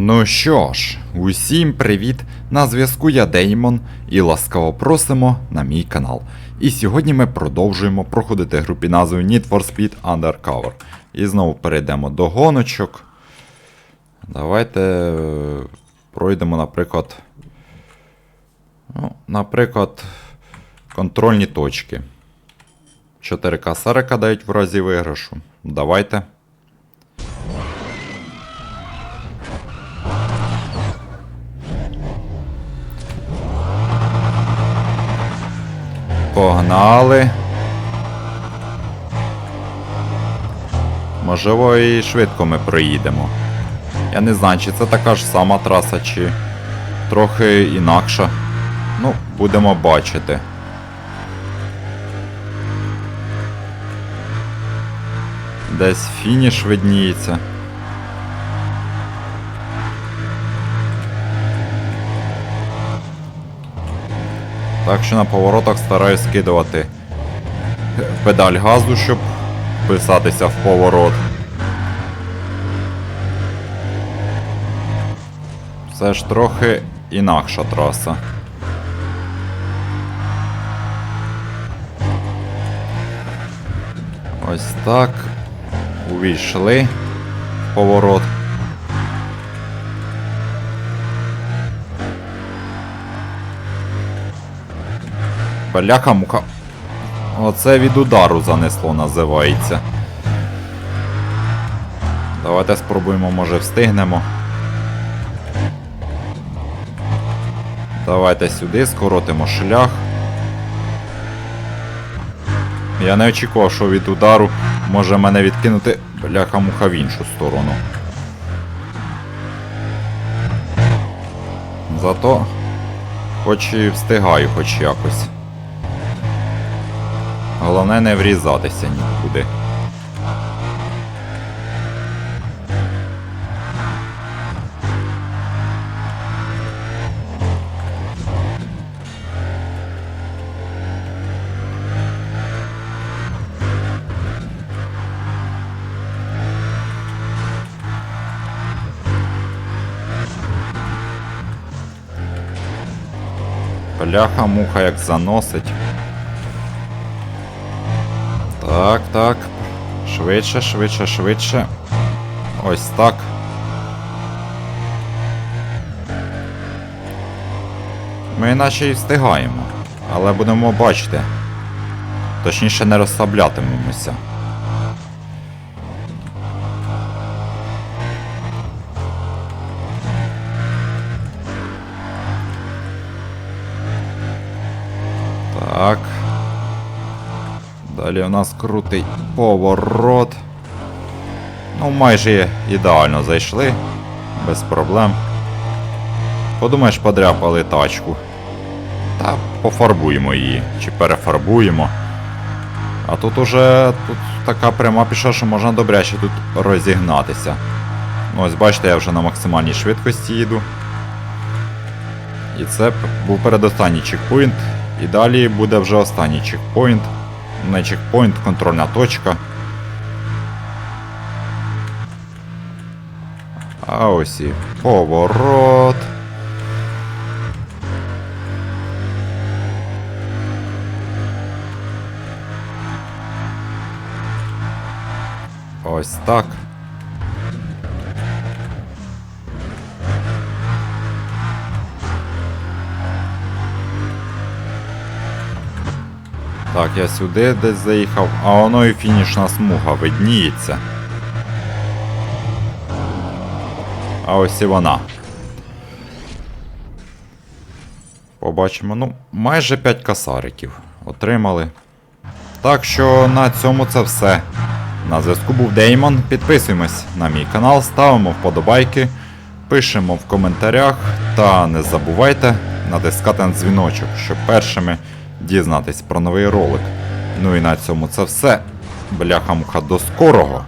Ну що ж, усім привіт! На зв'язку я Деймон і ласкаво просимо на мій канал. І сьогодні ми продовжуємо проходити гру під Need for Speed Undercover. І знову перейдемо до гоночок. Давайте е, пройдемо, наприклад. Ну, наприклад, контрольні точки. 4К Сарика дають в разі виграшу. Давайте. Погнали. Можливо, і швидко ми проїдемо. Я не знаю, чи це така ж сама траса, чи трохи інакша. Ну, будемо бачити. Десь фініш видніється. Так що на поворотах стараюсь скидувати педаль газу, щоб вписатися в поворот. Це ж трохи інакша траса. Ось так. Увійшли в поворот. Бляха муха. Оце від удару занесло називається. Давайте спробуємо, може встигнемо. Давайте сюди, скоротимо шлях. Я не очікував, що від удару може мене відкинути бляха-муха в іншу сторону. Зато хоч і встигаю хоч якось. Головне не врізатися нікуди. Бляха, муха як заносить. Так, так. Швидше, швидше, швидше. Ось так. Ми наче і встигаємо, але будемо бачити. Точніше не розслаблятимемося. Так. Далі у нас крутий поворот. Ну, майже ідеально зайшли, без проблем. Подумаєш, подряпали тачку. Та пофарбуємо її, чи перефарбуємо. А тут уже тут така пряма пішла, що можна добряче тут розігнатися. Ну, ось бачите, я вже на максимальній швидкості їду. І це був передостанній чекпоінт. І далі буде вже останній чекпоінт. Не чекпоінт, контрольна точка. А ось і поворот. Ось так. Так, я сюди десь заїхав, а воно і фінішна смуга видніється. А ось і вона. Побачимо, ну, майже 5 касариків отримали. Так що на цьому це все. На зв'язку був Деймон. Підписуємось на мій канал, ставимо вподобайки, пишемо в коментарях та не забувайте натискати на дзвіночок, щоб першими дізнатись про новий ролик. Ну і на цьому це все. Бляха-муха до скорого!